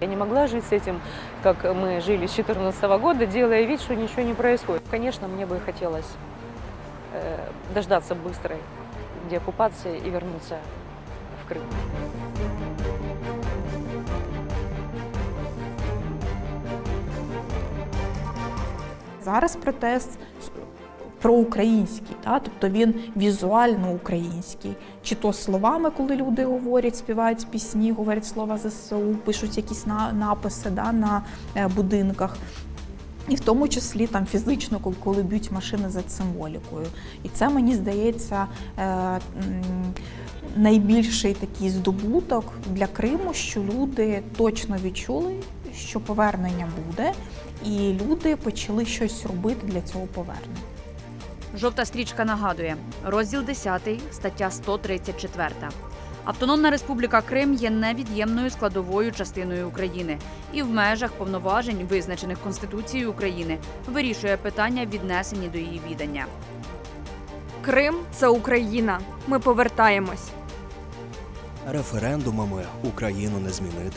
Я не могла жить с этим, как мы жили с 2014 года, делая вид, что ничего не происходит. Конечно, мне бы хотелось э, дождаться быстрой деоккупации и вернуться в Крым. Зараз протест проукраїнський, та? тобто він візуально український. Чи то словами, коли люди говорять, співають пісні, говорять слова ЗСУ, пишуть якісь написи да, на е, будинках. І в тому числі там фізично, коли- б'ють машини за символікою. І це мені здається е, найбільший такий здобуток для Криму, що люди точно відчули, що повернення буде, і люди почали щось робити для цього повернення. Жовта стрічка нагадує розділ 10, стаття 134. Автономна Республіка Крим є невід'ємною складовою частиною України і в межах повноважень, визначених Конституцією України, вирішує питання, віднесені до її відання. Крим це Україна. Ми повертаємось. Референдумами Україну не змінити.